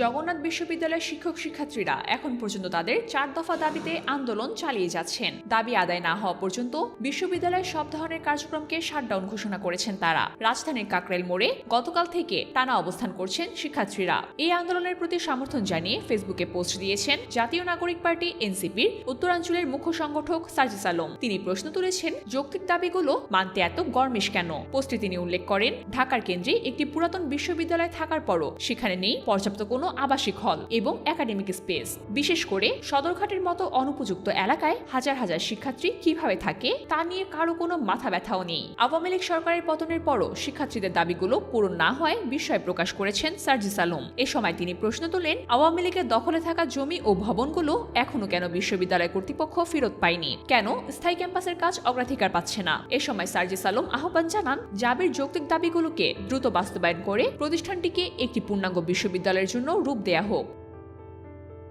জগন্নাথ বিশ্ববিদ্যালয়ের শিক্ষক শিক্ষার্থীরা এখন পর্যন্ত তাদের চার দফা দাবিতে আন্দোলন চালিয়ে যাচ্ছেন। দাবি আদায় না হওয়া পর্যন্ত বিশ্ববিদ্যালয়ের সব ধরনের কার্যক্রমকে শাটডাউন ঘোষণা করেছেন তারা। রাজধানীর কাকরেল মোড়ে গতকাল থেকে টানা অবস্থান করছেন শিক্ষার্থীরা। এই আন্দোলনের প্রতি সমর্থন জানিয়ে ফেসবুকে পোস্ট দিয়েছেন জাতীয় নাগরিক পার্টি এনসিপির উত্তরাঞ্চলের মুখ্য সংগঠক সার্জিস আলম। তিনি প্রশ্ন তুলেছেন, যৌক্তিক দাবিগুলো মানতে এত গরমিশ কেন? পোস্টে তিনি উল্লেখ করেন, ঢাকার কেন্দ্রে একটি পুরাতন বিশ্ববিদ্যালয় থাকার পরও সেখানে নেই পর্যাপ্ত কোনো আবাসিক হল এবং একাডেমিক স্পেস। বিশেষ করে সদরঘাটের মতো অনুপযুক্ত এলাকায় হাজার হাজার শিক্ষার্থী কীভাবে থাকে তা নিয়ে কারও কোনো মাথা ব্যথাও নেই। আওয়ামী লীগ সরকারের পতনের পরও শিক্ষার্থীদের দাবিগুলো পূরণ না হয় বিস্ময় প্রকাশ করেছেন সার্জিস আলম। এ সময় তিনি প্রশ্ন তোলেন, আওয়ামী লীগের দখলে থাকা জমি ও ভবনগুলো এখনও কেন বিশ্ববিদ্যালয় কর্তৃপক্ষ ফেরত পায়নি? কেন স্থায়ী ক্যাম্পাসের কাজ অগ্রাধিকার পাচ্ছে না? এ সময় সার্জিস আলম আহ্বান জানান, জাবির যৌক্তিক দাবিগুলোকে দ্রুত বাস্তবায়ন করে প্রতিষ্ঠানটিকে একটি পূর্ণাঙ্গ বিশ্ববিদ্যালয়ের জন্য রূপ দেয়া হোক।